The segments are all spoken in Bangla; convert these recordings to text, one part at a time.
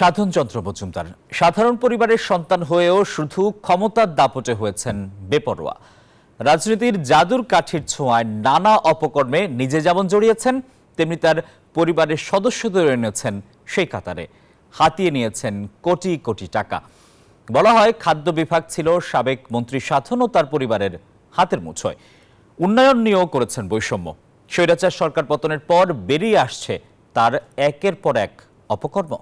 সাধনচন্দ্র মজুমদার, সাধারণ পরিবারের সন্তান হয়েও শুধু ক্ষমতার দাপটে হয়েছেন বেপরোয়া। রাজনীতির জাদুর কাঠির ছোঁয়ায় নানা অপকর্মে নিজে যেমন জড়িয়েছেন, তেমনি তার পরিবারের সদস্যদের এনেছেন সেই কাতারে। হাতিয়ে নিয়েছেন কোটি কোটি টাকা। বলা হয় খাদ্য বিভাগ ছিল সাবেক মন্ত্রী সাধন ও তার পরিবারের হাতের মুঠোয়। উন্নয়ন নিয়েও করেছেন বৈষম্য। স্বৈরাচার সরকার পতনের পর বেরিয়ে আসছে তার একের পর এক অপকর্ম।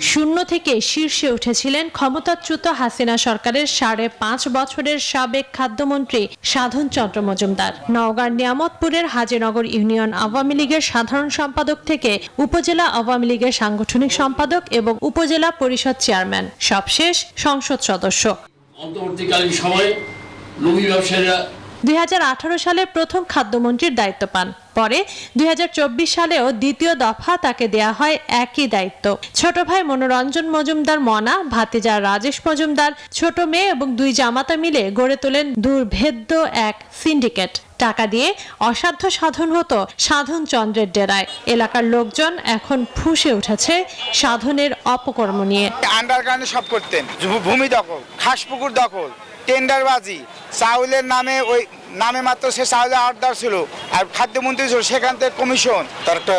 শূন্য থেকে শীর্ষে উঠেছিলেন ক্ষমতাচ্যুত হাসিনা সরকারের সাড়ে পাঁচ বছরের সাবেক খাদ্যমন্ত্রী সাধন চন্দ্র মজুমদার। নওগাঁর নিয়ামতপুরের হাজিনগর ইউনিয়ন আওয়ামী লীগের সাধারণ সম্পাদক থেকে উপজেলা আওয়ামী লীগের সাংগঠনিক সম্পাদক এবং উপজেলা পরিষদ চেয়ারম্যান। সবশেষ সংসদ সদস্য। অন্তর্বর্তীকালীন ব্যবসায়ীরা দুই সালে প্রথম খাদ্যমন্ত্রীর দায়িত্ব পান। পরে দুই সালেও দ্বিতীয় দফা তাকে দেয়া হয় একই দায়িত্ব। ছোট ভাই মনোরঞ্জন মজুমদার মনা, ভাতিজা রাজেশ মজুমদার, ছোট মেয়ে এবং দুই জামাতা মিলে গড়ে তোলেন দুর্ভেদ্য এক সিন্ডিকেট। টাকা দিয়ে অসাধ্য সাধন হতো সাধন চন্দ্রের ডেরায়। এলাকার লোকজন এখন ফুঁসে উঠেছে সাধনের অপকর্ম নিয়ে। আন্ডারগ্রাউন্ডে সব করতেন। ভূমি দখল খাস পুকুর দখল টেন্ডারবাজি। চাউলের নামে ওই নামে মাত্র সে চাউলের অর্ডার ছিল। আর খাদ্যমন্ত্রী ছিল সেখান থেকে কমিশন। তার একটা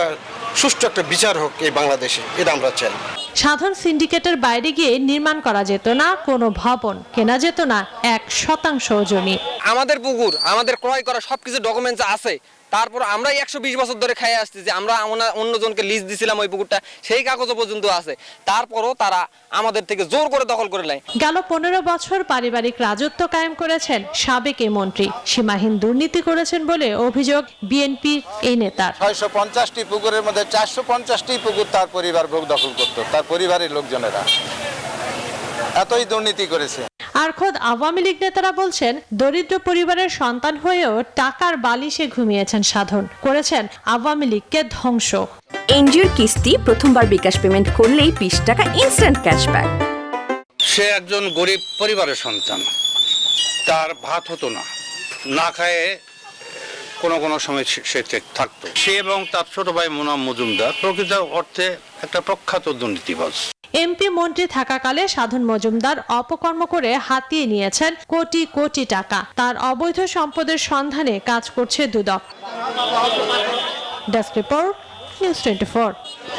সুষ্ঠু একটা বিচার হোক এই বাংলাদেশে এটা আমরা চাই। সাধারণ সিন্ডিকেটের বাইরে গিয়ে নির্মাণ করা যেত না কোনো ভবন কেনা যেত না এক শতাংশ জমি। আমাদের পুকুর আমাদের ক্রয় করা সবকিছু ডকুমেন্টস আছে। তারপর আমরা একশো বিশ বছর ধরে খাই আসছি যে আমরা আমরা অন্যজনকে লিজ দিছিলাম ওই পুকুরটা সেই কাগজও পর্যন্ত আছে। তারপরও তারা আমাদের থেকে জোর করে দখল করে নেয়। গেল পনেরো বছর পারিবারিক রাজত্ব কায়েম করেছেন সাবেক এই মন্ত্রী। সীমাহীন দুর্নীতি করেছেন বলে অভিযোগ বিএনপির এই নেতার। ছয়শো পঞ্চাশটি পুকুরের মধ্যে চারশো পঞ্চাশটি পুকুর তার পরিবার ভোগ দখল করতো তার পরিবারের লোকজনেরা। এতই দুর্নীতি করেছে। আর খোদ আওয়ামী লীগ নেতারা বলছেন দরিদ্র পরিবারের সন্তান হয়েও টাকার বালিশে ঘুমিয়েছেন সাধন। করেছেন আওয়ামী লীগকে ধ্বংস। এনজিওর কিস্তি প্রথমবার বিকাশ পেমেন্ট করলেই বিশ টাকা ইনস্ট্যান্ট ক্যাশব্যাক সে একজন গরিব পরিবারের সন্তান। তার ভাত হতো না। না খায়ে কোনো কোনো সময় সে- থাকতো। সে এবং তার ছোট ভাই মোনাম মজুমদার প্রকৃত অর্থে একটা প্রখ্যাত দুর্নীতিবাজ। এমপি মন্ত্রী থাকাকালে সাধন মজুমদার অপকর্ম করে হাতিয়ে নিয়েছেন কোটি কোটি টাকা। তার অবৈধ সম্পদের সন্ধানে কাজ করছে Dudok. Desk report news twenty